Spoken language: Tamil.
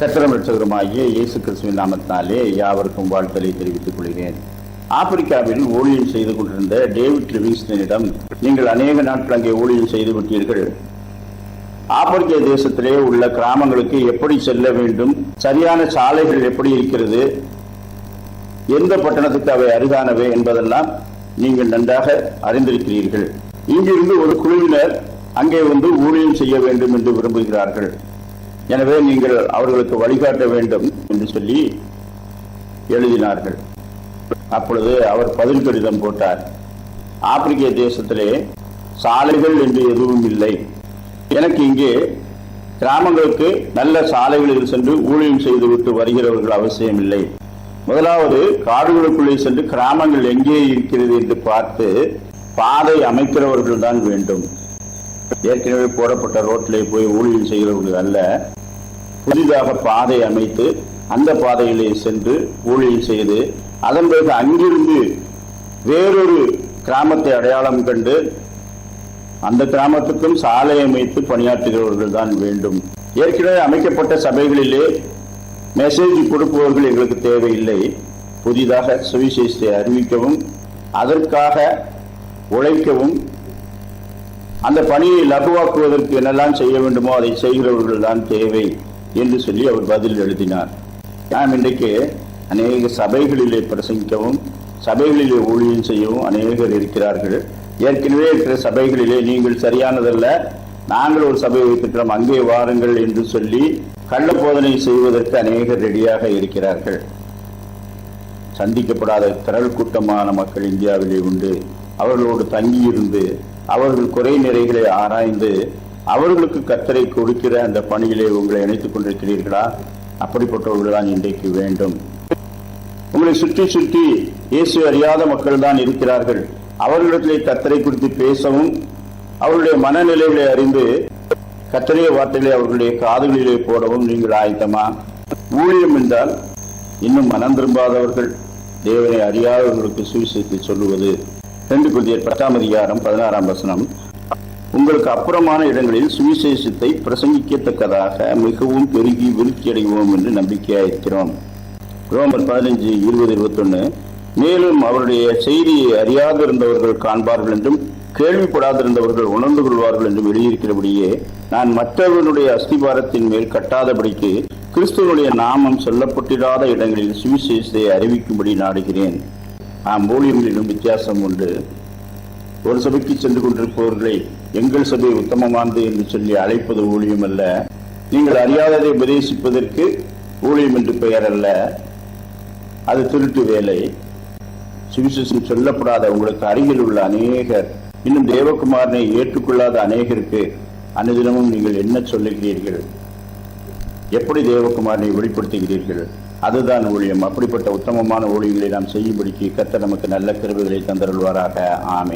கத்திரம் ரட்சகருமாகிய இயேசு கிறிஸ்துவின் நாமத்தினாலே யாவருக்கும் வாழ்த்தலை தெரிவித்துக் கொள்கிறேன். ஆப்பிரிக்காவில் ஊழியம் செய்து கொண்டிருந்த டேவிட் லிவிங்ஸ்டனிடம் நீங்கள் அநேக நாட்கள் அங்கே ஊழியம் செய்து விட்டீர்கள். ஆப்பிரிக்க தேசத்திலே உள்ள கிராமங்களுக்கு எப்படி செல்ல வேண்டும்? சரியான சாலைகள் எப்படி இருக்கிறது? எந்த பட்டணத்துக்கு அவை அருகானவை என்பதெல்லாம் நீங்கள் நன்றாக அறிந்திருக்கிறீர்கள். இங்கிருந்து ஒரு குழுவினர் அங்கே வந்து ஊழியம் செய்ய வேண்டும் என்று விரும்புகிறார்கள். எனவே நீங்கள் அவர்களுக்கு வழிகாட்ட வேண்டும் என்று சொல்லி எழுதினார்கள். அப்பொழுது அவர் பதில் கடிதம் போட்டார். ஆப்பிரிக்க தேசத்திலே சாலைகள் என்று எதுவும் இல்லை. எனக்கு இங்கே கிராமங்களுக்கு நல்ல சாலைகளில் சென்று ஊழியம் செய்துவிட்டு வருகிறவர்கள் அவசியம் இல்லை. முதலாவது காடுகளுக்குள்ளே சென்று கிராமங்கள் எங்கே இருக்கிறது என்று பார்த்து பாதை அமைக்கிறவர்கள் தான் வேண்டும். ஏற்கனவே போடப்பட்ட ரோட்டிலே போய் ஊழியம் செய்கிறவர்கள் அல்ல. புதிதாக பாதை அமைத்து அந்த பாதையிலே சென்று ஊழியம் செய்து அதன் பிறகு அங்கிருந்து வேறொரு கிராமத்தை அடையாளம் கண்டு அந்த கிராமத்துக்கும் சாலை அமைத்து பணியாற்றுகிறவர்கள் தான் வேண்டும். ஏற்கனவே அமைக்கப்பட்ட சபைகளிலே மெசேஜ் கொடுப்பவர்கள் எங்களுக்கு தேவையில்லை. புதிதாக சுவிசேஷத்தை அறிவிக்கவும் அதற்காக உழைக்கவும் அந்த பணியை லகுவாக்குவதற்கு என்னெல்லாம் செய்ய வேண்டுமோ அதை செய்கிறவர்கள் தான் தேவை. என்று சொல்லி அவர் பதில் எழுதினார். நாம் இன்றைக்கு அநேக சபைகளிலே பிரசங்கிக்கவும் சபைகளிலே ஊழியம் செய்யவும் அநேகர் இருக்கிறார்கள். ஏற்கனவே இருக்கிற சபைகளிலே நீங்கள் சரியானதல்ல. நாங்கள் ஒரு சபை வைத்திருக்கிறோம் அங்கே வாருங்கள் என்று சொல்லி கள்ள போதனை செய்வதற்கு அநேகர் ரெடியாக இருக்கிறார்கள். சந்திக்கப்படாத திரள் கூட்டமான மக்கள் இந்தியாவிலே உண்டு. அவர்களோடு தங்கியிருந்து அவர்கள் குறை நிறைகளை ஆராய்ந்து அவர்களுக்கு கத்தரை கொடுக்கிற அந்த பணியிலே உங்களை இணைத்துக் கொண்டிருக்கிறீர்களா? அப்படிப்பட்டவர்கள் தான் இன்றைக்கு வேண்டும். உங்களை சுற்றி சுற்றி இயேசு அறியாத மக்கள் தான் இருக்கிறார்கள். அவர்களிடத்திலே கத்தரை குறித்து பேசவும் அவருடைய மனநிலைகளை அறிந்து கத்தரைய வார்த்தைகளை அவர்களுடைய காதுகளிலே போடவும் நீங்கள் ஆயத்தமா? ஊழியம் என்றால் இன்னும் மனம் திரும்பாதவர்கள் தேவனை அறியாதவர்களுக்கு சுவிசேஷத்தை சொல்லுவது. ரெண்டு குழந்தையர் பத்தாம் அதிகாரம் பதினாறாம் வசனம். உங்களுக்கு அப்புறமான இடங்களில் சுவிசேஷத்தை பிரசங்கிக்கத்தக்கதாக மிகவும் பெருகி விருத்தியடைவோம் என்று நம்பிக்கையாயிருக்கிறோம் ரோமர் பதினஞ்சு இருபது இருபத்தொன்னு. மேலும் அவருடைய செய்தியை அறியாதிருந்தவர்கள் காண்பார்கள் என்றும் கேள்விப்படாதிருந்தவர்கள் உணர்ந்து கொள்வார்கள் என்றும் எழுதியிருக்கிறபடியே நான் மற்றவர்களுடைய அஸ்திபாரத்தின் மேல் கட்டாதபடிக்கு கிறிஸ்துவனுடைய நாமம் சொல்லப்பட்டிராத இடங்களில் சுவிசேஷத்தை அறிவிக்கும்படி நாடுகிறேன். ஆம் ஊழியங்களிலும் வித்தியாசம் உண்டு. ஒரு சபைக்கு சென்று கொண்டிருப்பவர்களை எங்கள் சபை உத்தமமானது என்று சொல்லி அழைப்பது ஊழியம் அல்ல. நீங்கள் அறியாததை உபதேசிப்பதற்கு ஊழியம் என்று பெயர் அல்ல. அது திருட்டு வேலை. சுவிசேஷம் சொல்லப்படாத உங்களுக்கு அருகில் உள்ள அநேகர் இன்னும் தேவகுமாரனை ஏற்றுக்கொள்ளாத அநேகருக்கு அனுதினமும் நீங்கள் என்ன சொல்லுகிறீர்கள்? எப்படி தேவகுமாரனை வெளிப்படுத்துகிறீர்கள்? அதுதான் ஊழியம். அப்படிப்பட்ட உத்தமமான ஊழியங்களை நாம் செய்யும்படிக்கு கத்த நமக்கு நல்ல கருவிகளை தந்தருள்வாராக. ஆமே